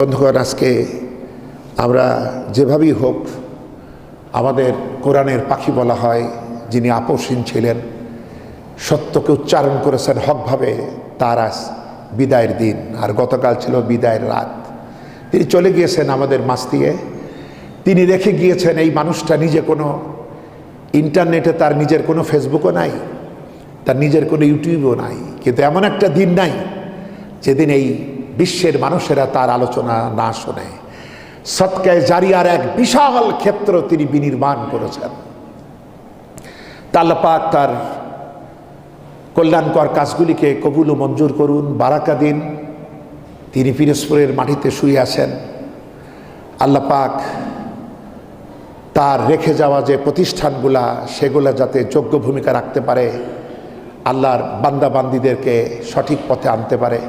বন্ধুগণ, আজকে আমরা যেভাবেই হোক আমাদের কোরআনের পাখি বলা হয়, যিনি আপসহীন ছিলেন, সত্যকে উচ্চারণ করেছেন হকভাবে, তার আজ বিদায়ের দিন। আর গতকাল ছিল বিদায়ের রাত। তিনি চলে গিয়েছেন আমাদের মাছ দিয়ে। তিনি রেখে গিয়েছেন এই মানুষটা নিজে কোনো ইন্টারনেটে, তার নিজের কোনো ফেসবুকও নাই, তার নিজের কোনো ইউটিউবও নাই। কিন্তু এমন একটা দিন নাই, যেদিন এই বিশ্বের মানুষেরা তার আলোচনা না শোনে। সৎকায় জারিয়ার এক বিশাল ক্ষেত্র তিনি বিনির্মাণ করেছেন। তাল্লাপাক তার কল্যাণকর কাজগুলিকে কবুল ও মঞ্জুর করুন, বারাকা দিন। তিনি পিরোজপুরের মাটিতে শুয়ে আছেন। আল্লাপাক তার রেখে যাওয়া যে প্রতিষ্ঠানগুলা, সেগুলা যাতে যোগ্য ভূমিকা রাখতে পারে, আল্লাহর বান্দাবান্দিদেরকে সঠিক পথে আনতে পারে।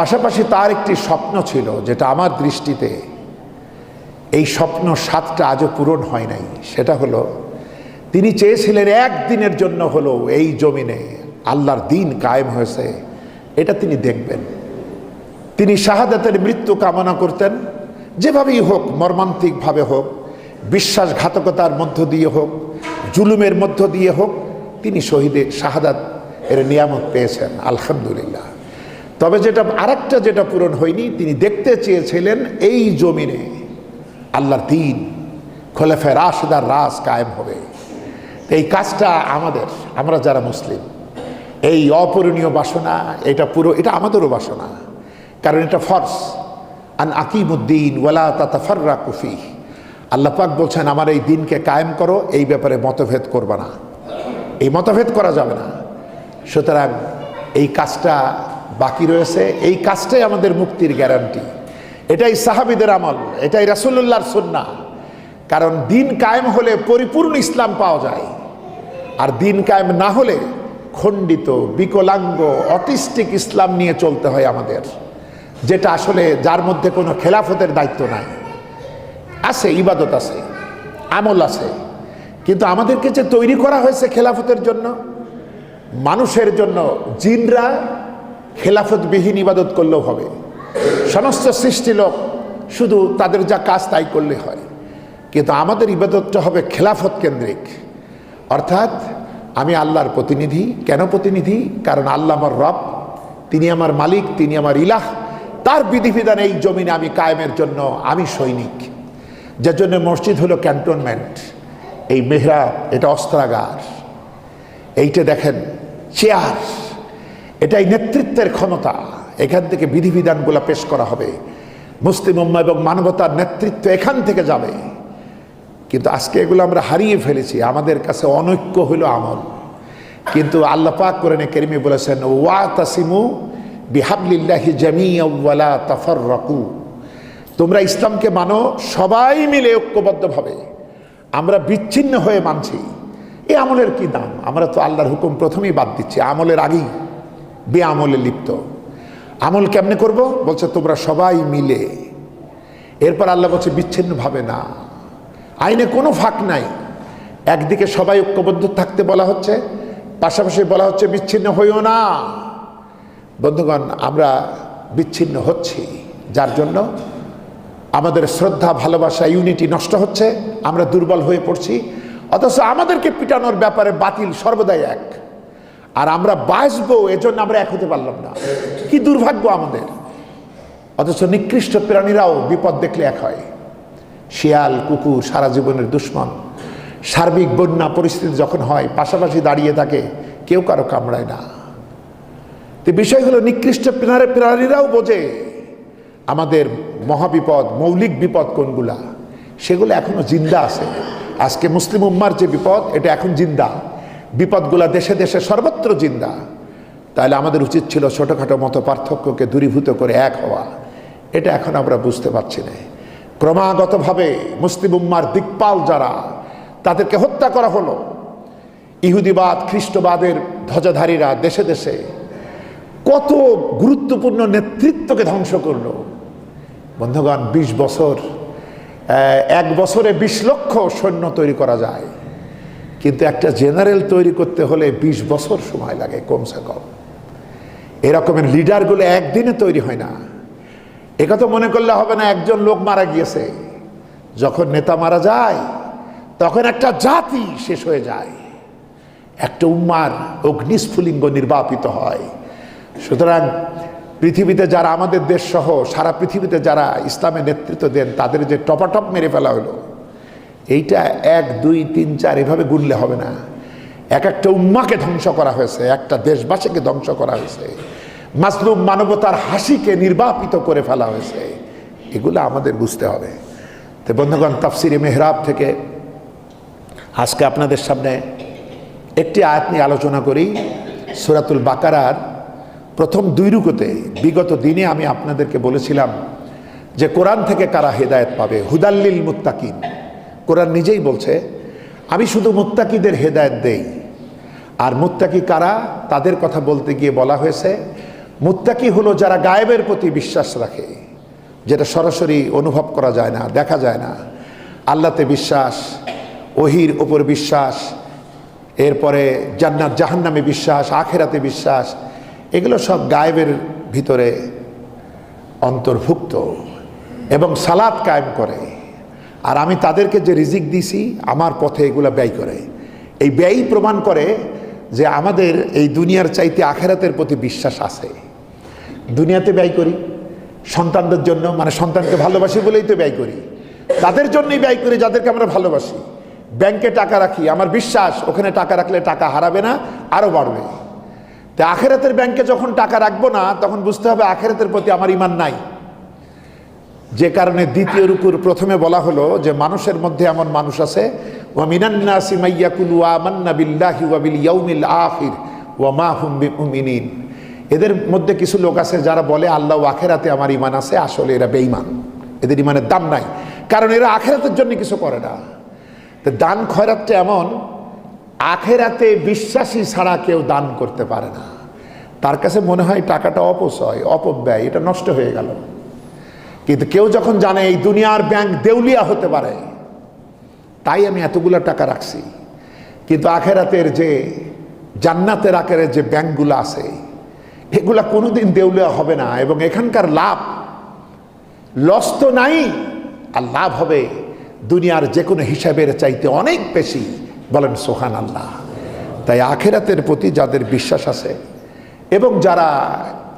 পাশাপাশি তার একটি স্বপ্ন ছিল, যেটা আমার দৃষ্টিতে এই স্বপ্ন সাতটা আজও পূরণ হয় নাই। সেটা হলো, তিনি চেয়েছিলেন একদিনের জন্য হলো এই জমিনে আল্লাহর দিন কায়েম হয়েছে, এটা তিনি দেখবেন। তিনি শাহাদাতের মৃত্যু কামনা করতেন, যেভাবেই হোক, মর্মান্তিকভাবে হোক, বিশ্বাসঘাতকতার মধ্য দিয়ে হোক, জুলুমের মধ্য দিয়ে হোক, তিনি শহীদের শাহাদাত এর নিয়ামত পেয়েছেন, আলহামদুলিল্লাহ। তবে যেটা, আরেকটা যেটা পূরণ হয়নি, তিনি দেখতে চেয়েছিলেন এই জমিনে আল্লাহর দিন খোলেফে রাশদার রাস কায়েম হবে। এই কাজটা আমাদের, আমরা যারা মুসলিম, এই অপূরণীয় বাসনা, এটা পুরো, এটা আমাদেরও বাসনা। কারণ এটা ফর্স আন আকিমুদ্দিন ওয়ালা তাতাফাররা কুফি আল্লাহ পাক বলছেন, আমার এই দিনকে কায়েম করো, এই ব্যাপারে মতভেদ করবা না। এই মতভেদ করা যাবে না। সুতরাং এই কাজটা বাকি রয়েছে। এই কাজটাই আমাদের মুক্তির গ্যারান্টি এটাই সাহাবিদের আমল, এটাই রাসুল্লাহর সন্না কারণ দিন কায়েম হলে পরিপূর্ণ ইসলাম পাওয়া যায়। আর দিন কায়েম না হলে খণ্ডিত, বিকলাঙ্গ, অটিস্টিক ইসলাম নিয়ে চলতে হয় আমাদের। যেটা আসলে যার মধ্যে কোনো খেলাফতের দায়িত্ব নাই। আছে, ইবাদত আছে, আমল আছে। কিন্তু আমাদেরকে যে তৈরি করা হয়েছে খেলাফতের জন্য, মানুষের জন্য, জিনরা খেলাফতবিহীন ইবাদত করলেও হবে। সমস্ত সৃষ্টি লোক শুধু তাদের যা কাজ তাই করলে হয়। কিন্তু আমাদের ইবাদতটা হবে খেলাফত কেন্দ্রিক। অর্থাৎ আমি আল্লাহর প্রতিনিধি। কেন প্রতিনিধি? কারণ আল্লাহ আমার রব, তিনি আমার মালিক, তিনি আমার ইলাহ। তার বিধিবিধান এই জমিনে আমি কায়েমের জন্য আমি সৈনিক। যার জন্য মসজিদ হলো ক্যান্টনমেন্ট। এই মেহরাব, এটা অস্ত্রাগার। এইটা দেখেন, চেয়ার। এটাই নেতৃত্বের ক্ষমতা। এখান থেকে বিধিবিধানগুলো পেশ করা হবে। মুসলিম উম্মা এবং মানবতার নেতৃত্ব এখান থেকে যাবে। কিন্তু আজকে এগুলো আমরা হারিয়ে ফেলেছি। আমাদের কাছে অনৈক্য হলো আমল। কিন্তু আল্লাহ পাক কোরআনে কেরিমে বলেছেন, ওয়া তাসিমু বিহাবলিল্লাহি জামিয়া তাফর রকু তোমরা ইসলামকে মানো সবাই মিলে ঐক্যবদ্ধভাবে। আমরা বিচ্ছিন্ন হয়ে মানছি। এ আমলের কি দাম? আমরা তো আল্লাহর হুকুম প্রথমেই বাদ দিচ্ছি। আমলের আগেই আমলে লিপ্ত। আমল কেমনে করব? বলছে, তোমরা সবাই মিলে। এরপর আল্লাহ বলছে, বিচ্ছিন্নভাবে না। আইনে কোনো ফাঁক নাই। একদিকে সবাই ঐক্যবদ্ধ থাকতে বলা হচ্ছে, পাশাপাশি বলা হচ্ছে, বিচ্ছিন্ন হইও না। বন্ধুগণ, আমরা বিচ্ছিন্ন হচ্ছি। যার জন্য আমাদের শ্রদ্ধা, ভালোবাসা, ইউনিটি নষ্ট হচ্ছে। আমরা দুর্বল হয়ে পড়ছি। অথচ আমাদেরকে পিটানোর ব্যাপারে বাতিল সর্বদাই এক। আর আমরা বাঁচবো, এজন্য আমরা এক হতে পারলাম না। কি দুর্ভাগ্য আমাদের। অথচ নিকৃষ্ট প্রাণীরাও বিপদ দেখলে এক হয়। শিয়াল, কুকুর, সারা জীবনের দুশ্মন। সার্বিক বন্যা পরিস্থিতি যখন হয়, পাশাপাশি দাঁড়িয়ে থাকে, কেউ কারও কামড়ায় না। তো বিষয় হলো, নিকৃষ্ট প্রাণী প্রাণীরাও বোঝে আমাদের মহাবিপদ, মৌলিক বিপদ কোনগুলা। সেগুলো এখনও জিন্দা আছে। আজকে মুসলিম উম্মার যে বিপদ, এটা এখন জিন্দা। বিপদগুলা দেশে দেশে সর্বত্র জিন্দা। তাহলে আমাদের উচিত ছিল ছোটোখাটো মতো পার্থক্যকে দূরীভূত করে এক হওয়া। এটা এখন আমরা বুঝতে পারছি না। ক্রমাগতভাবে মুসলিম উম্মার দিকপাল যারা, তাদেরকে হত্যা করা হলো। ইহুদিবাদ, খ্রিস্টবাদের ধ্বজাধারীরা দেশে দেশে কত গুরুত্বপূর্ণ নেতৃত্বকে ধ্বংস করল। বন্ধুগণ ২০ বছর এক বছরে ২০ লক্ষ সৈন্য তৈরি করা যায়। কিন্তু একটা জেনারেল তৈরি করতে হলে ২০ বছর সময় লাগে কমসে কম। এরকমের লিডারগুলো একদিনে তৈরি হয় না। একথা মনে করলে হবে না একজন লোক মারা গিয়েছে। যখন নেতা মারা যায়, তখন একটা জাতি শেষ হয়ে যায়। একটা উম্মার অগ্নিস্ফুলিঙ্গ নির্বাপিত হয়। সুতরাং পৃথিবীতে যারা আমাদের দেশ সহ, সারা পৃথিবীতে যারা ইসলামের নেতৃত্ব দেন, তাদের যে টপাটপ মেরে ফেলা হলো এইটা এক, দুই, তিন, চার, এভাবে গুনলে হবে না। এক একটা উম্মাকে ধ্বংস করা হয়েছে, একটা দেশবাসীকে ধ্বংস করা হয়েছে। মাসলুম মানবতার হাসিকে নির্বাপিত করে ফেলা হয়েছে। এগুলো আমাদের বুঝতে হবে। তো বন্ধুগণ, তাফসিরে মেহরাব থেকে আজকে আপনাদের সামনে একটি আয়াত নিয়ে আলোচনা করি। সুরাতুল বাকারার প্রথম দুই রুকুতে, বিগত দিনে আমি আপনাদেরকে বলেছিলাম যে কোরআন থেকে কারা হেদায়েত পাবে? হুদাল্লিল মুত্তাকিন। কোরআন নিজেই বলছে, আমি শুধু মুত্তাকিদের হেদায়েত দেই। আর মুত্তাকি কারা? তাদের কথা বলতে গিয়ে বলা হয়েছে, মুত্তাকি হলো যারা গায়েবের প্রতি বিশ্বাস রাখে, যেটা সরাসরি অনুভব করা যায় না, দেখা যায় না। আল্লাতে বিশ্বাস, ওহির ওপর বিশ্বাস, এরপরে জান্নাত, জাহান্নামে বিশ্বাস, আখেরাতে বিশ্বাস, এগুলো সব গায়েবের ভিতরে অন্তর্ভুক্ত এবং সালাদ কায়েম করে। আর আমি তাদেরকে যে রিজিক দিছি, আমার পথে এগুলা ব্যয় করে। এই ব্যয় প্রমাণ করে যে আমাদের এই দুনিয়ার চাইতে আখেরাতের প্রতি বিশ্বাস আছে। দুনিয়াতে ব্যয় করি, সন্তানদের জন্য মানে সন্তানকে ভালোবাসি বলেই তো ব্যয় করি। তাদের জন্যই ব্যয় করি, যাদেরকে আমরা ভালোবাসি। ব্যাংকে টাকা রাখি, আমার বিশ্বাস, ওখানে টাকা রাখলে টাকা হারাবে না আরও বাড়বে। তো আখেরাতের ব্যাংকে যখন টাকা রাখব না, তখন বুঝতে হবে আখেরাতের প্রতি আমার ইমান নাই। যে কারণে দ্বিতীয় রুকুর প্রথমে বলা হলো যে মানুষের মধ্যে এমন মানুষ আছে, ওয়া ওয়া এদের মধ্যে কিছু লোক আছে যারা বলে, আল্লাহ আখেরাতে আমার ইমান আছে, আসলে এরা বেঈমান। এদের ইমানের দাম নাই। কারণ এরা আখেরাতের জন্য কিছু করে না। তো দান খয়রাতটা এমন, আখেরাতে বিশ্বাসী ছাড়া কেউ দান করতে পারে না। তার কাছে মনে হয় টাকাটা অপচয়, অপব্যয়, এটা নষ্ট হয়ে গেল। কিন্তু কেউ যখন জানে এই দুনিয়ার ব্যাংক দেউলিয়া হতে পারে, তাই আমি এতগুলো টাকা রাখছি। কিন্তু আখেরাতের যে জান্নাতের আকারের যে ব্যাংকগুলো আছে, এগুলা কোনোদিন দেউলিয়া হবে না এবং এখানকার লাভ লস তো নাই, আর লাভ হবে দুনিয়ার যে কোনো হিসাবের চাইতে অনেক বেশি, বলেন সোহান আল্লাহ তাই আখেরাতের প্রতি যাদের বিশ্বাস আছে এবং যারা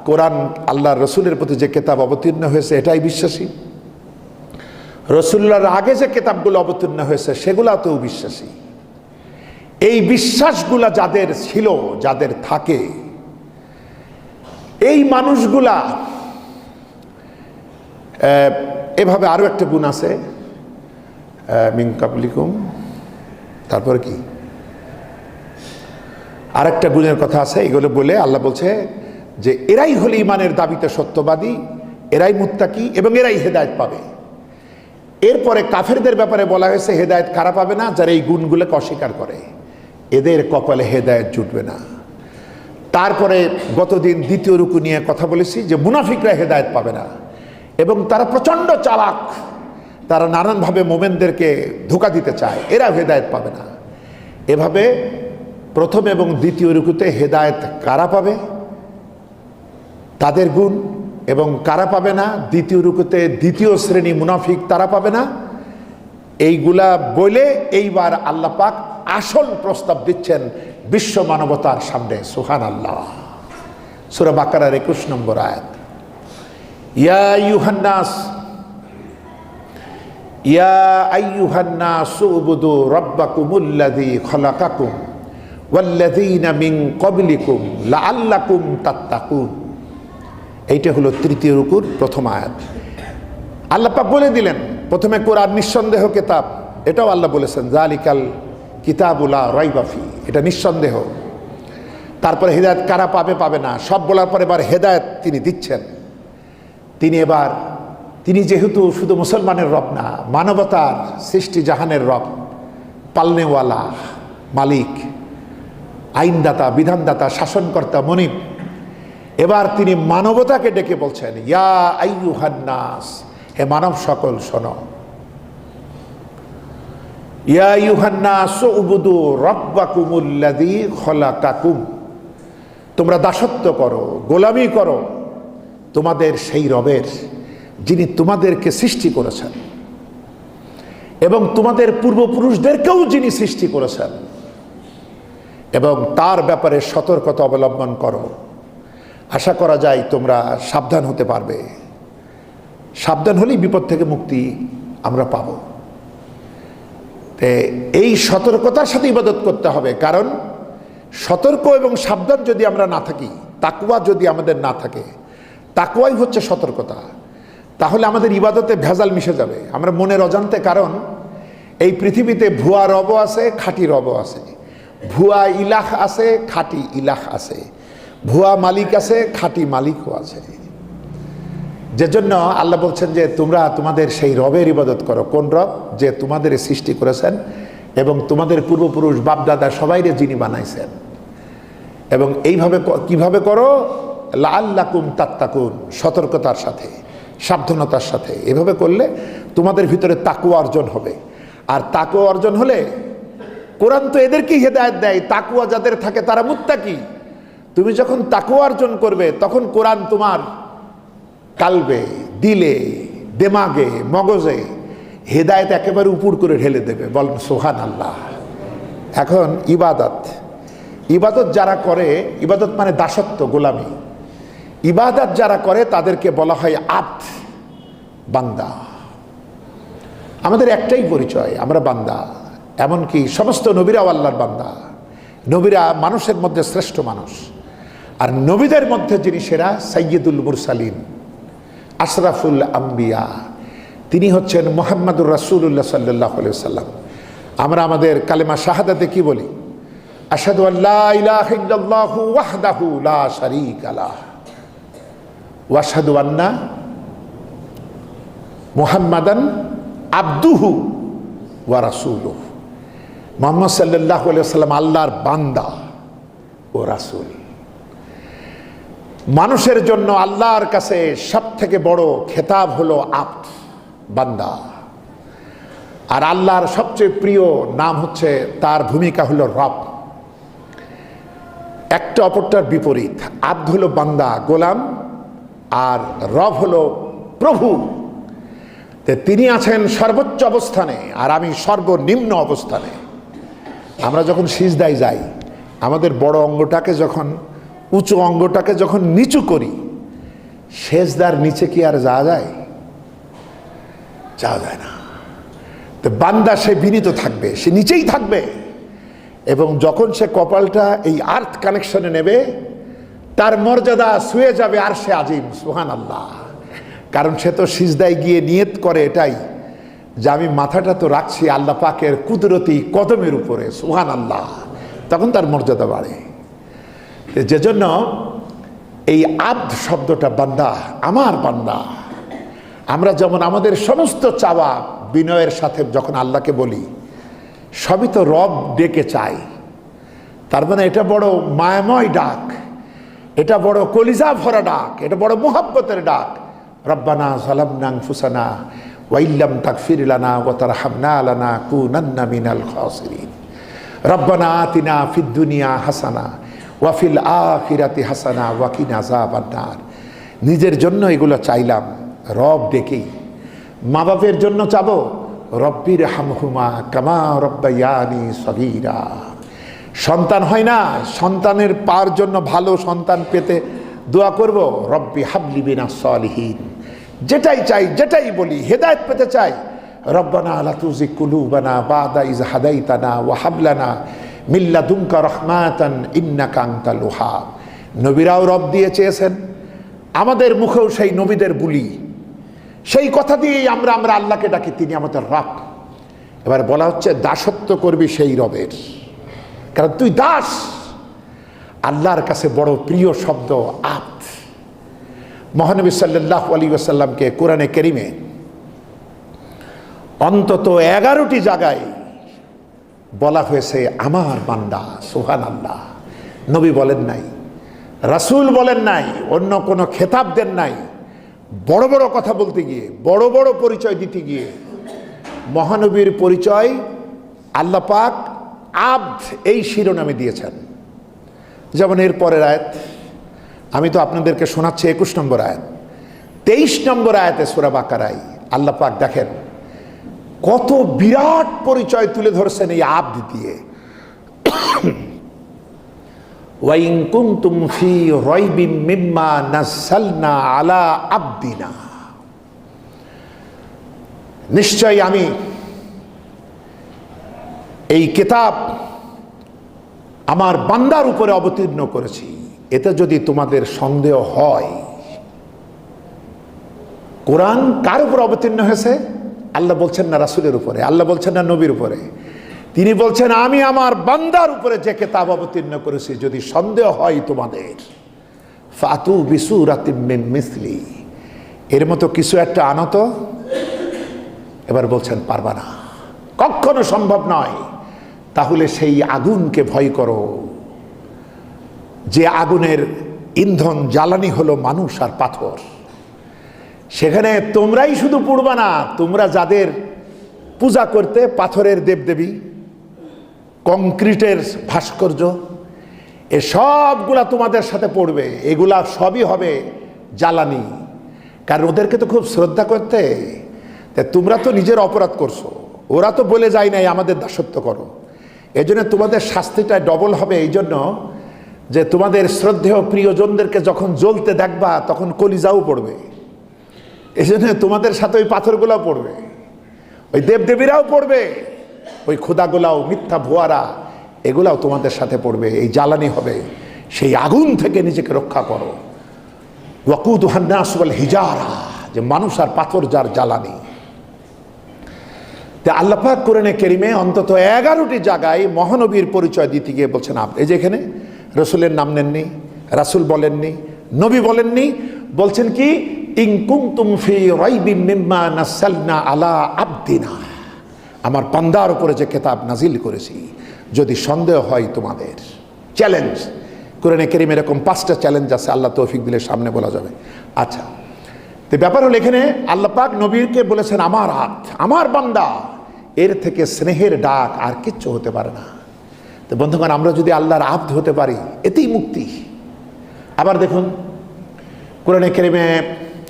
কোরআন আল্লাহ রসুলের প্রতি যে কেতাব অবতীর্ণ হয়েছে এটাই বিশ্বাসী? রসুল্লার আগে যে কেতাবগুলো অবতীর্ণ হয়েছে সেগুলাতেও বিশ্বাসী। এই বিশ্বাসগুলা যাদের ছিল যাদের থাকে এই মানুষগুলা এভাবে আরও একটা গুণ আছে আহ, মিন কাবলিকুম তারপরে কি? আরেকটা গুণের কথা আছে এগুলো বলে আল্লাহ বলছে যে এরাই হলে ইমানের দাবিতে সত্যবাদী, এরাই মুত্তাকি এবং এরাই হেদায়েত পাবে। এরপরে কাফেরদের ব্যাপারে বলা হয়েছে, হেদায়েত কারা পাবে না? যারা এই গুণগুলোকে অস্বীকার করে। এদের কপালে হেদায়েত জুটবে না। তারপরে গতদিন দ্বিতীয় রুকু নিয়ে কথা বলেছি যে মুনাফিকরা হেদায়েত পাবে না। এবং তারা প্রচণ্ড চালাক। তারা নানানভাবে মোমেনদেরকে ধোকা দিতে চায়। এরা হেদায়েত পাবে না। এভাবে প্রথম এবং দ্বিতীয় রুকুতে হেদায়েত কারা পাবে? তাদের গুণ এবং কারা পাবে না? দ্বিতীয় রুকুতে দ্বিতীয় শ্রেণি মুনাফিক তারা পাবে না? এইগুলা বলে এইবার আল্লাহ পাক আসল প্রস্তাব দিচ্ছেন বিশ্ব মানবতার সামনে। সুহান আল্লাহ সুরা বাকারার একুশ নম্বর আয়াত। ইয়া ইউহান্নাস ইয়া আইয়ুহান্নাস উবুদু রাব্বাকুমুল্লাযী খলাকাকুম ওয়াল্লাযীনা মিন ক্বাবলিকুম লাআল্লাকুম তাত্তাকুন। এইটা হলো তৃতীয় রুকুর প্রথম আয়াত। আল্লাহ বলে দিলেন, প্রথমে কোরআন নিঃসন্দেহ কিতাব, এটাও আল্লাহ বলেছেন জালিকাল কিতাবুলা রাইবাফি এটা নিঃসন্দেহ। তারপরে হেদায়ত কারা পাবে পাবে না, সব বলার পর এবার হেদায়ত তিনি দিচ্ছেন। তিনি এবার, তিনি যেহেতু শুধু মুসলমানের রব না, মানবতার সৃষ্টি জাহানের রব, পালনেওয়ালা, মালিক, আইনদাতা, বিধানদাতা, শাসনকর্তা, মনিব এবার তিনি মানবতাকে ডেকে বলছেন, ইয়া আইয়ুহান্নাস হে মানব সকল, শোনো। ইয়া ইউহান্নাস উবুদু রব্বাকুমুল্লাযী খলাকাকুম। তোমরা দাসত্ব করো, গোলামি করো। তোমাদের সেই রবের, যিনি তোমাদেরকে সৃষ্টি করেছেন। এবং তোমাদের পূর্বপুরুষদেরকেও যিনি সৃষ্টি করেছেন। এবং তার ব্যাপারে সতর্কতা অবলম্বন করো। আশা করা যায় তোমরা সাবধান হতে পারবে। সাবধান হলেই বিপদ থেকে মুক্তি আমরা পাব। তে এই সতর্কতার সাথে ইবাদত করতে হবে, কারণ সতর্ক এবং সাবধান যদি আমরা না থাকি তাকুয়া যদি আমাদের না থাকে তাকুয়াই হচ্ছে সতর্কতা। তাহলে আমাদের ইবাদতে ভেজাল মিশে যাবে। আমরা মনের অজান্তে, কারণ এই পৃথিবীতে ভুয়া রব আছে, খাঁটি রব আছে। ভুয়া ইলাহ আছে, খাঁটি ইলাহ আছে। ভুয়া মালিক আছে, খাঁটি মালিকও আছে। যে জন্য আল্লাহ বলছেন যে, তোমরা তোমাদের সেই রবের ইবাদত করো। কোন রব? যে তোমাদের সৃষ্টি করেছেন এবং তোমাদের পূর্বপুরুষ, বাপদাদা সবাইরে যিনি বানাইছেন। এবং এইভাবে কীভাবে করো? লাল্লাকুম তাত্তাকুন, সতর্কতার সাথে, সাবধানতার সাথে। এভাবে করলে তোমাদের ভিতরে তাকু অর্জন হবে। আর তাকু অর্জন হলে কোরআন তো এদেরকেই হেদায়ত দেয়। তাকুয়া যাদের থাকে তারা মুত্তাকি। তুমি যখন তাকুয়া অর্জন করবে, তখন কোরআন তোমার কালবে, দিলে, দেমাগে, মগজে হেদায়ত একেবারে উপর করে ঢেলে দেবে। বল সোহান আল্লাহ এখন ইবাদত। ইবাদত যারা করে, ইবাদত মানে দাসত্ব, গোলামি। ইবাদত যারা করে, তাদেরকে বলা হয় আত বান্দা। আমাদের একটাই পরিচয়, আমরা বান্দা। এমনকি সমস্ত নবীরাও আল্লাহর বান্দা। নবীরা মানুষের মধ্যে শ্রেষ্ঠ মানুষ। আর নবীদের মধ্যে যিনি সেরা সৈয়দুল মুরসালিন, আশরাফুল আম্বিয়া। তিনি হচ্ছেন মোহাম্মদুর রাসুল্লাহ সাল্লাহ সাল্লাম আমরা আমাদের কালেমা শাহাদাতে কি বলি? আল্লাহ আল্লাহর বান্দা ও রাসূল। মানুষের জন্য আল্লাহর কাছে সব থেকে বড় খেতাব হলো আপ বান্দা। আর আল্লাহর সবচেয়ে প্রিয় নাম হচ্ছে, তার ভূমিকা হলো রব। একটা অপরটার বিপরীত। আব্দ হলো বান্দা, গোলাম, আর রব হলো প্রভু। তিনি আছেন সর্বোচ্চ অবস্থানে, আর আমি সর্বনিম্ন অবস্থানে। আমরা যখন সিজদায় যাই, আমাদের বড় অঙ্গটাকে যখন উঁচু অঙ্গটাকে যখন নিচু করি, সেজদার নিচে কি আর যাওয়া যায়? যাওয়া যায় না। তো বান্দা সে বিনীত থাকবে, সে নিচেই থাকবে এবং যখন সে কপালটা এই আর্থ কানেকশনে নেবে, তার মর্যাদা শুয়ে যাবে আর সে আজিম সুহান আল্লাহ কারণ সে তো সিজদায় গিয়ে নিয়ত করে এটাই যে আমি মাথাটা তো রাখছি আল্লাহ পাকের কুদরতি কদমের উপরে সুহান আল্লাহ তখন তার মর্যাদা বাড়ে। যে জন্য এই আব্দ শব্দটা বান্দা, আমার বান্দা। আমরা যেমন আমাদের সমস্ত চাওয়া বিনয়ের সাথে যখন আল্লাহকে বলি, সবই তো রব ডেকে চাই তার মানে এটা বড় মায়াময় ডাক, এটা বড় কলিজা ভরা ডাক, এটা বড় মোহাব্বতের ডাক। রব্বানা সালামনাং ফুসানা ওয়াইল্লাম তাকফির লানা ওয়া তারহামনা লানা কুনান্না মিনাল খাসিরিন। রব্বানা আতিনা ফিদ্দুনিয়া হাসানা ওয়াফিল আখিরাতি হাসানা ওয়াকিনা আযাবান্নার নিজের জন্য এগুলো চাইলাম, রব ডেকেই। মা বাপের জন্য চাবো রব্বির হামহুমা কামা রব্বায়ানি সগীরা। সন্তান হয় না, সন্তানের পার জন্য ভালো সন্তান পেতে দোয়া করব, রব্বি হাবলি বিনা সলিহীন। যেটাই চাই, যেটাই বলি, হেদায়েত পেতে চাই। রব্বানা আলা তুজি কুলুবানা বাদা ইজ হাদাইতানা ওয়া হাবলানা মিল্লা দুমকা আনতাল ওহাব নবীরাও রব দিয়ে চেয়েছেন আমাদের মুখেও সেই নবীদের বুলি। সেই কথা দিয়েই আমরা আমরা আল্লাহকে ডাকি, তিনি আমাদের রব। এবার বলা হচ্ছে, দাসত্ব করবি সেই রবের। কারণ তুই দাস। আল্লাহর কাছে বড় প্রিয় শব্দ আত। মহানবী সাল্লাহ আলী আসাল্লামকে কোরআনে কেরিমে অন্তত এগারোটি জায়গায় বলা হয়েছে, আমার বান্দা সোহান আল্লাহ নবী বলেন নাই, রাসূল বলেন নাই, অন্য কোনো খেতাব দেন নাই। বড় বড় কথা বলতে গিয়ে, বড় বড় পরিচয় দিতে গিয়ে, মহানবীর পরিচয় আল্লাহ পাক আব্দ এই শিরোনামে দিয়েছেন। যেমন এর পরের আয়াত, আমি তো আপনাদেরকে শোনাচ্ছি একুশ নম্বর আয়াত। তেইশ নম্বর আয়াতে সুরা বাকারাই দেখেন কত বিরাট পরিচয় তুলে ধরছেন এই আব্দ দিয়ে। আলা নিশ্চয় আমি এই কিতাব আমার বান্দার উপরে অবতীর্ণ করেছি। এতে যদি তোমাদের সন্দেহ হয়, কোরআন কার উপর অবতীর্ণ হয়েছে? আল্লাহ বলছেন না রাসুলের উপরে, আল্লাহ বলছেন না নবীর উপরে। তিনি বলছেন, আমি আমার বান্দার উপরে যে কেতাব অবতীর্ণ করেছি, যদি সন্দেহ হয় তোমাদের, ফাতু বিসু মিসলি। এর মতো কিছু একটা আনত এবার বলছেন, পারবা না। কখনো সম্ভব নয়। তাহলে সেই আগুনকে ভয় করো। যে আগুনের ইন্ধন, জ্বালানি হলো মানুষ আর পাথর। সেখানে তোমরাই শুধু পড়বা না তোমরা যাদের পূজা করতে পাথরের দেবদেবী, কংক্রিটের ভাস্কর্য, এ সবগুলা তোমাদের সাথে পড়বে, এগুলা সবই হবে জ্বালানি। কারণ ওদেরকে তো খুব শ্রদ্ধা করতে তোমরা তো নিজের অপরাধ করছ, ওরা তো বলে যায় নাই আমাদের দাসত্ব করো। এই জন্য তোমাদের শাস্তিটা ডবল হবে এই জন্য যে তোমাদের শ্রদ্ধেয় প্রিয়জনদেরকে যখন জ্বলতে দেখবা, তখন কলিজাও পড়বে। এই জন্য তোমাদের সাথে ওই পাথরগুলাও পড়বে। ওই দেবদেবীরাও পড়বে। ওই খোদাগুলাও মিথ্যা ভুয়ারা, এগুলাও তোমাদের সাথে পড়বে। এই জ্বালানি হবে। সেই আগুন থেকে নিজেকে রক্ষা করো। ওয়াকুদ হান্নাসবল হিজারা, যে মানুষ আর পাথর যার জ্বালানি। তা আল্লাপাক কোরআনে কেরিমে অন্তত এগারোটি জায়গায় মহানবীর পরিচয় দিতে গিয়ে বলছেন, আপ এই যে এখানে, রসুলের নাম নেননি, রাসুল বলেননি নবী বলেননি, বলছেন কি আলা আমার পান্দার উপরে যে কেতাব নাজিল করেছি, যদি সন্দেহ হয় তোমাদের, চ্যালেঞ্জ। কোরআনে কেরিম এরকম পাঁচটা চ্যালেঞ্জ আছে, আল্লাহ তৌফিক দিলে সামনে বলা যাবে। আচ্ছা তো ব্যাপার হলো এখানে আল্লাহ পাক নবীরকে বলেছেন, আমার হাত, আমার বান্দা, এর থেকে স্নেহের ডাক আর কিচ্ছু হতে পারে না। তো বন্ধুগণ, আমরা যদি আল্লাহর আব্দ হতে পারি, এতেই মুক্তি। আবার দেখুন, কোরআনে কেরিমে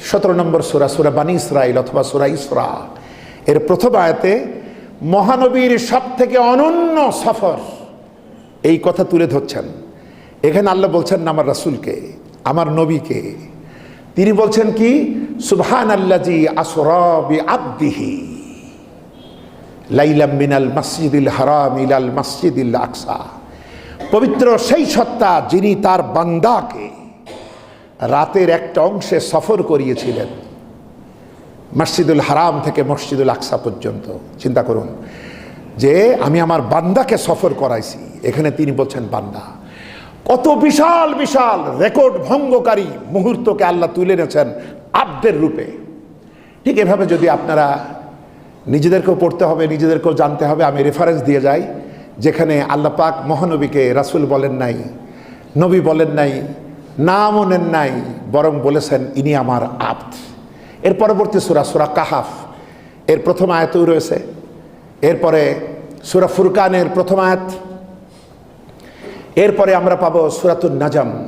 সতেরো নম্বর সুরা সুরা বানী ইসরাইল অথবা সুরা ইসরা। এর প্রথম আয়াতে, মহানবীর সব থেকে অনন্য সফর এই কথা তুলে ধরছেন। এখানে আল্লাহ বলছেন না আমার রাসুলকে, আমার নবীকে। তিনি বলছেন কি সুবহান আল্লাজি আসরাবি আব্দিহি লাইলাম মিনাল মসজিদিল হারাম ইলাল মসজিদিল আকসা। পবিত্র সেই সত্তা যিনি তার বান্দাকে রাতের একটা অংশে সফর করিয়েছিলেন। মসজিদুল হারাম থেকে মসজিদুল আকসা পর্যন্ত। চিন্তা করুন, যে আমি আমার বান্দাকে সফর করাইছি, এখানে তিনি বলছেন বান্দা। কত বিশাল বিশাল, রেকর্ড ভঙ্গকারী মুহূর্তকে আল্লাহ তুলে এনেছেন আব্দের রূপে। ঠিক এভাবে যদি আপনারা নিজেদেরকেও পড়তে হবে, নিজেদেরকেও জানতে হবে, আমি রেফারেন্স দিয়ে যাই, যেখানে আল্লাহ পাক মহানবীকে রাসুল বলেন নাই, নবী বলেন নাই নামও নেন নাই, বরং বলেছেন, ইনি আমার আব্দ। এর পরবর্তী সুরা সুরা কাহাফ, এর প্রথম আয়াতেও রয়েছে। এরপরে সুরা ফুরকানের প্রথম আয়াত। এরপরে আমরা পাবো সুরাতুল নাজাম,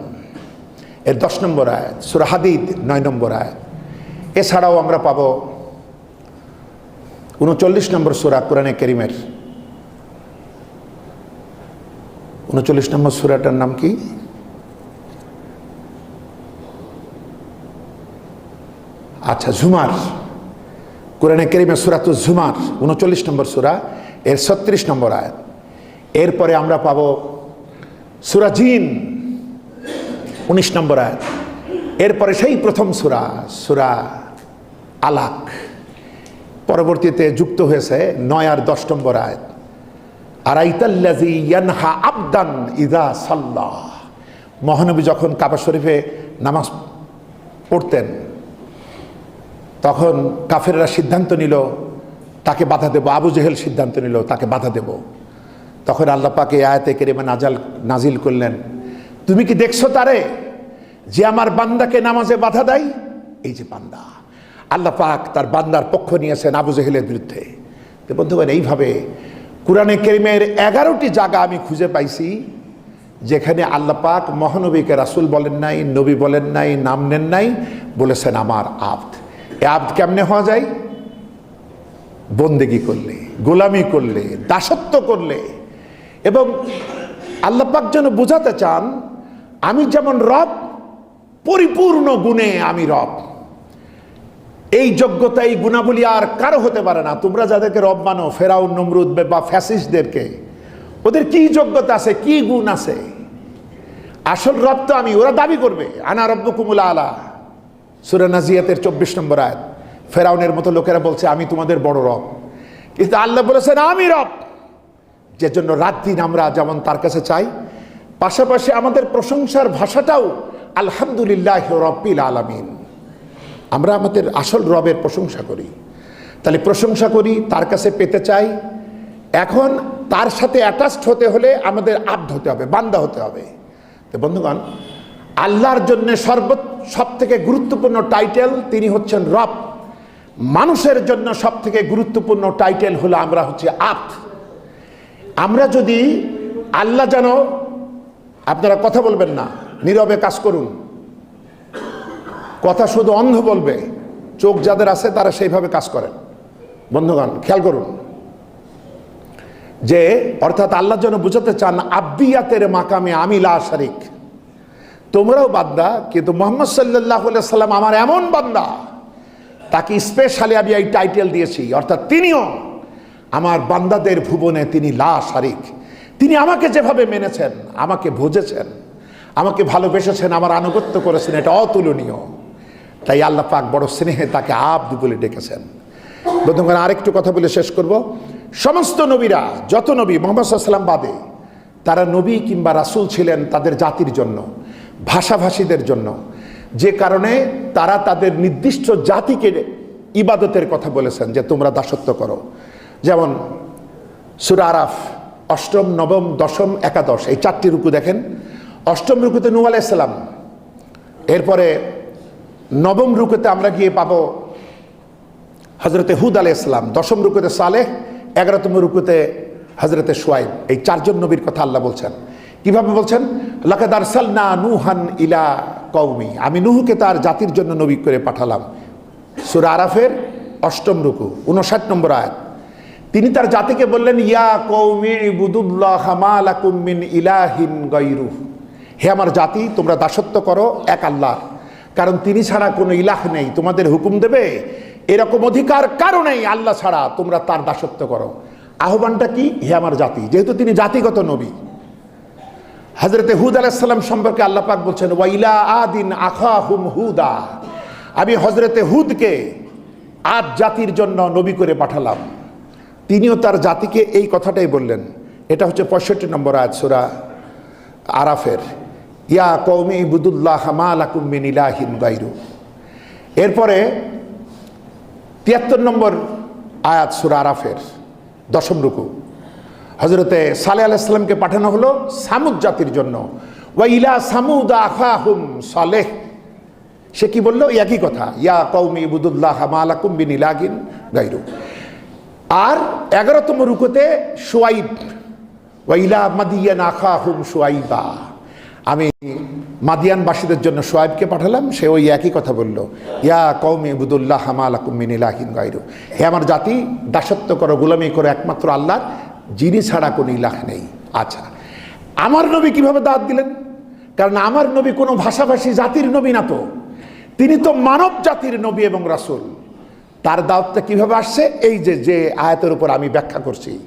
এর দশ নম্বর আয়াত, সুরা হাদিদ, নয় নম্বর আয়াত। এছাড়াও আমরা পাবো উনচল্লিশ নম্বর সুরা কোরআনে করিমের। উনচল্লিশ নম্বর সুরাটার নাম কি? আচ্ছা ঝুমার কোরআনে কেরিমে সুরাত ঝুমার উনচল্লিশ নম্বর সুরা, এর ছত্রিশ নম্বর আয়াত। এরপরে আমরা পাব সুরা জিন, উনিশ নম্বর আয়াত। এরপরে সেই প্রথম সুরা সুরা আলাক। পরবর্তীতে যুক্ত হয়েছে নয় আর দশ নম্বর আয়াত। আর আইতাল্লাজি ইয়ানহা আবদান ইদা সাল্লাহ। মহানবী যখন কাবা শরীফে নামাজ পড়তেন তখন কাফেররা সিদ্ধান্ত নিল, তাকে বাধা দেব। আবু জেহেল সিদ্ধান্ত নিল, তাকে বাধা দেব। তখন আল্লাহ পাকে আয়াতে কেরেমা নাজাল, নাজিল করলেন, তুমি কি দেখছ তারে যে আমার বান্দাকে নামাজে বাধা দেয়? এই যে বান্দা। আল্লাহ পাক তার বান্দার পক্ষ নিয়েছেন আবু জেহেলের বিরুদ্ধে। তো বন্ধুগণ, এইভাবে কোরআনে কেরিমের এগারোটি জায়গা আমি খুঁজে পাইছি, যেখানে আল্লাহ পাক মহানবীকে রাসুল বলেন নাই, নবী বলেন নাই, নাম নেন নাই, বলেছেন আমার আব্দ। আব্দ কেমনে হওয়া যায়? বন্দেগি করলে, গোলামি করলে, দাসত্ব করলে। এবং আল্লাহ পাক যেন বোঝাতে চান, আমি যেমন রব, পরিপূর্ণ গুণে আমি রব। এই যোগ্যতা, এই গুণাবলী আর কারও হতে পারে না। তোমরা যাদেরকে রব মানো, ফেরাউন, নমরুদ বা ফ্যাসিস্টদেরকে, ওদের কি যোগ্যতা আছে, কি গুণ আছে? আসল রব তো আমি, ওরা দাবি করবে, আনা রব্ব কুমুলা আলা। সুরা নাজিয়াতের চব্বিশ নম্বর আয়াত। ফেরাউনের মতো লোকেরা বলছে, আমি তোমাদের বড় রব। কিন্তু আল্লাহ বলেছেন, আমি রব। যে জন্য রাত দিন আমরা যেমন তার কাছে চাই, পাশাপাশি আমাদের প্রশংসার ভাষাটাও আলহামদুলিল্লাহ রব্বিল আলামিন। আমরা আমাদের আসল রবের প্রশংসা করি। তাহলে প্রশংসা করি, তার কাছে পেতে চাই। এখন তার সাথে অ্যাটাচড হতে হলে আমাদের আব্দ হতে হবে, বান্দা হতে হবে। তো বন্ধুগণ আল্লাহর জন্য সর্ব সব থেকে গুরুত্বপূর্ণ টাইটেল তিনি হচ্ছেন রব। মানুষের জন্য সব থেকে গুরুত্বপূর্ণ টাইটেল হলো আমরা হচ্ছে আপ। আমরা যদি আল্লাহ যেন, আপনারা কথা বলবেন না, নীরবে কাজ করুন। কথা শুধু অন্ধ বলবে, চোখ যাদের আছে তারা সেইভাবে কাজ করেন। বন্ধুগণ, খেয়াল করুন। যে অর্থাৎ আল্লাহ যেন বুঝাতে চান, আব্বিয়াতের মাকামে আমি লা শারিক তোমরাও বান্দা কিন্তু মোহাম্মদ সাল্লাহ সাল্লাম আমার এমন বান্দা, তাকে স্পেশালি আমি এই টাইটেল দিয়েছি, অর্থাৎ তিনিও আমার বান্দাদের ভুবনে তিনি লা শারিক। তিনি আমাকে যেভাবে মেনেছেন, আমাকে বুঝেছেন, আমাকে ভালোবেসেছেন, আমার আনুগত্য করেছেন, এটা অতুলনীয়। তাই আল্লাহ পাক বড় স্নেহে তাকে আব্দ বলে ডেকেছেন। বন্ধুগণ, আরেকটু কথা বলে শেষ করব। সমস্ত নবীরা, যত নবী মোহাম্মদ সাল্লাম বাদে, তারা নবী কিংবা রাসূল ছিলেন তাদের জাতির জন্য। ভাষাভাষীদের জন্য। যে কারণে তারা তাদের নির্দিষ্ট জাতিকে ইবাদতের কথা বলেছেন যে তোমরা দাসত্ব করো। যেমন সুরা আরাফ, অষ্টম, নবম, দশম, একাদশ, এই চারটি রুকু দেখেন। অষ্টম রুকুতে নূ আলাইসাল্লাম এরপরে নবম রুকুতে আমরা গিয়ে পাবো হজরতে হুদ আলাই ইসলাম দশম রুকুতে সালেহ, এগারোতম রুকুতে হজরতে সোয়াইব এই চারজন নবীর কথা আল্লাহ বলছেন। কীভাবে বলছেন? লাকাদার সালনা নুহান ইলা কৌমি আমি নুহুকে তার জাতির জন্য নবী করে পাঠালাম। সুরা আরাফের অষ্টম রুকু উনষাট নম্বর আয়াত। তিনি তার জাতিকে বললেন, ইয়া কৌমি বুদুল্লাহ ইলাহিন গৈরু হে আমার জাতি, তোমরা দাসত্ব করো এক আল্লাহ কারণ তিনি ছাড়া কোনো ইলাহ নেই। তোমাদের হুকুম দেবে, এরকম অধিকার কারণেই আল্লাহ ছাড়া। তোমরা তার দাসত্ব করো। আহ্বানটা কি? হে আমার জাতি, যেহেতু তিনি জাতিগত নবী হজরতে হুদ আলাইসাল্লাম সম্পর্কে আল্লাহ পাক বলছেন, ওয়াইলা আদিন আখা হুম হুদা। আমি হজরতে হুদকে আদ জাতির জন্য নবী করে পাঠালাম। তিনিও তার জাতিকে এই কথাটাই বললেন। এটা হচ্ছে পঁয়ষট্টি নম্বর আয়াত, সুরা আরাফের। ইয়া কৌমি বুদুল্লাহ হামালাকুম মিন ইলাহিন গাইরু এরপরে তিয়াত্তর নম্বর আয়াত, সুরা আরাফের, দশম রুকু। হজরতে সালে আলাইসাল্লামকে পাঠানো হলো সামুদ জাতির জন্য। ওয়া ইলা সামুদ আখাহুম সালেহ। সে কি বলল? একই কথা, ইয়া কৌমি বুদুল্লাহ হামালাকুম বিন ইলাহিন গাইরু আর এগারোতম রুকুতে সোয়াইব ওয়াইলা মাদিয়ান আখা হুম সোয়াইবা আমি মাদিয়ানবাসীদের জন্য সোয়াইবকে পাঠালাম, সে ওই একই কথা বলল। ইয়া কৌমি বুদুল্লাহ হামাল আকুমিনিলাহিন গাইরু হে আমার জাতি, দাসত্ব করো, গোলামি করো, একমাত্র আল্লাহ যিনি ছাড়া কোনো ইলাহ নেই। আচ্ছা আমার নবী কীভাবে দাঁত দিলেন? কারণ আমার নবী কোনো ভাষাভাষী জাতির নবী না তো। তিনি তো মানব জাতির নবী এবং রাসুল। তার দাওয়াতটা কীভাবে আসছে? এই যে যে আয়াতের উপর আমি ব্যাখ্যা করছি।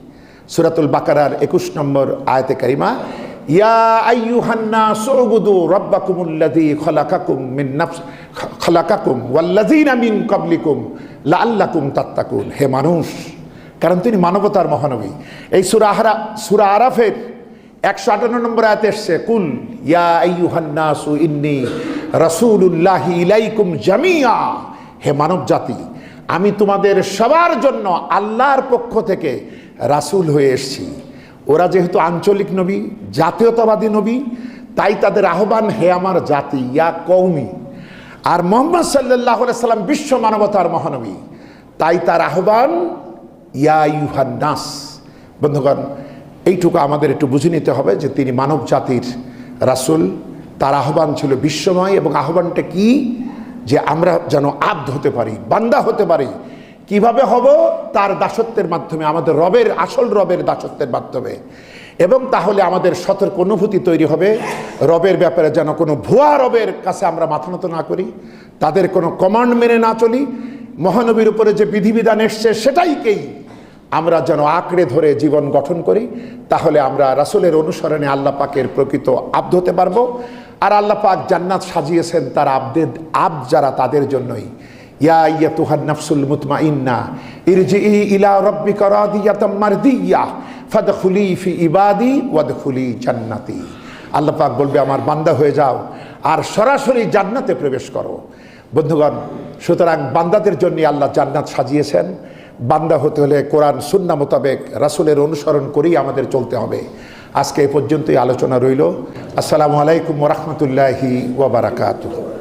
সুরাতুল বাকারার একুশ নম্বর আয়াতে কারিমা, ইয়া আইয়ুহান্না সুবুদু রাব্বাকুমুল্লাযী খলাকাকুম মিন নাফস খলাকাকুম ওয়াল্লাযীনা মিন ক্বাবলিকুম লাআল্লাকুম তাত্তাকুন। হে মানুষ কারণ তিনি মানবতার মহানবী। এই সূরা আহরা, সূরা আরাফের একশো আটান্ন নম্বর আয়াতে এসছে, কুল ইয়া আইয়ুহান্নাসু ইন্নী রাসূলুল্লাহি ইলাইকুম জামিয়া হে মানব জাতি আমি তোমাদের সবার জন্য আল্লাহর পক্ষ থেকে রাসূল হয়ে এসেছি। ওরা যেহেতু আঞ্চলিক নবী, জাতীয়তাবাদী নবী, তাই তাদের আহ্বান, হে আমার জাতি, ইয়া কৌমি আর মোহাম্মদ সাল্লাহ সাল্লাম বিশ্ব মানবতার মহানবী। তাই তার আহ্বান ইয়া ইউহান নাস বন্ধুগণ, এইটুকু আমাদের একটু বুঝে নিতে হবে যে তিনি মানব জাতির রাসুল। তার আহ্বান ছিল বিশ্বময় এবং আহ্বানটা কি? যে আমরা যেন আব্দ হতে পারি, বান্দা হতে পারি। কীভাবে হব? তার দাসত্বের মাধ্যমে, আমাদের রবের, আসল রবের দাসত্বের মাধ্যমে। এবং তাহলে আমাদের সতর্ক অনুভূতি তৈরি হবে। রবের ব্যাপারে যেন কোনো ভুয়া রবের কাছে আমরা মাথা নত না করি। তাদের কোনো কমান্ড মেনে না চলি। মহানবীর উপরে যে বিধিবিধান এসছে সেটাইকেই আমরা যেন আঁকড়ে ধরে জীবন গঠন করি, তাহলে আমরা রাসুলের অনুসরণে আল্লাহ পাকের প্রকৃত আব্দ হতে পারব। আর আল্লাহ পাক জান্নাত সাজিয়েছেন তার আব্দের আব যারা তাদের জন্যই। ইয়া ইয়া তুহার নাফসুল মুতমা ইন্না ইরজি ইলা রব্বিকা রাদিয়াতাম মারদিয়া, ফাদখুলি ফি ইবাদি ওয়াদখুলি জান্নাতি। আল্লাহ পাক বলবে, আমার বান্দা হয়ে যাও, আর সরাসরি জান্নাতে প্রবেশ করো। বন্ধুগণ, সুতরাং বান্দাদের জন্য আল্লাহ জান্নাত সাজিয়েছেন। বান্দা হতে হলে কোরআন, সুন্না মোতাবেক রাসুলের অনুসরণ করেই আমাদের চলতে হবে। আজকে এ পর্যন্তই আলোচনা রইল। আসসালামু আলাইকুম রহমতুল্লাহি ওবরাকাতুহ